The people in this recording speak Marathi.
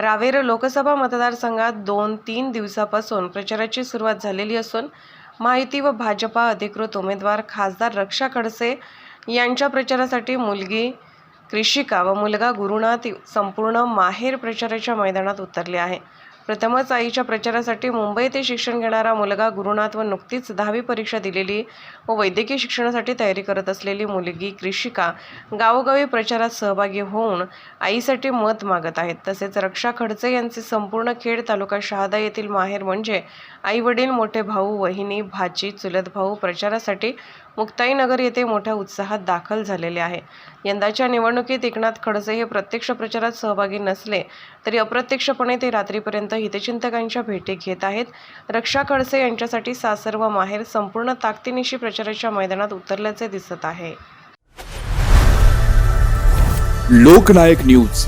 रावेर लोकसभा मतदारसंघात दोन तीन दिवसापासून प्रचाराची सुरुवात झालेली असून माहिती व भाजपा अधिकृत उमेदवार खासदार रक्षा खडसे यांच्या प्रचारासाठी मुलगी कृषिका व मुलगा गुरुनाथ संपूर्ण माहेर प्रचाराच्या मैदानात उतरले आहे. प्रथमच आईच्या प्रचारासाठी मुंबई येथे शिक्षण घेणारा मुलगा गुरुनाथ व नुकतीच दहावी परीक्षा दिलेली व वैद्यकीय शिक्षणासाठी तयारी करत असलेली मुलगी कृषिका गावोगावी प्रचारात सहभागी होऊन आईसाठी मत मागत आहेत. तसेच रक्षा खडसे यांचे संपूर्ण खेड तालुका शहादा येथील माहेर म्हणजे आई वडील मोठे भाऊ वहिनी भाची चुलत भाऊ प्रचारासाठी मुक्ताईनगर येथे मोठ्या उत्साहात दाखल झालेले आहे. यंदाच्या निवडणुकीत एकनाथ खडसे हे प्रत्यक्ष प्रचारात सहभागी नसले तरी अप्रत्यक्षपणे ते रात्रीपर्यंत हितचिंतकांच्या भेटी घेत आहेत. रक्षा खडसे यांच्यासाठी सासर व माहेर संपूर्ण ताकदीनिशी प्रचाराच्या मैदानात उतरल्याचे दिसत आहे. लोकनायक न्यूज.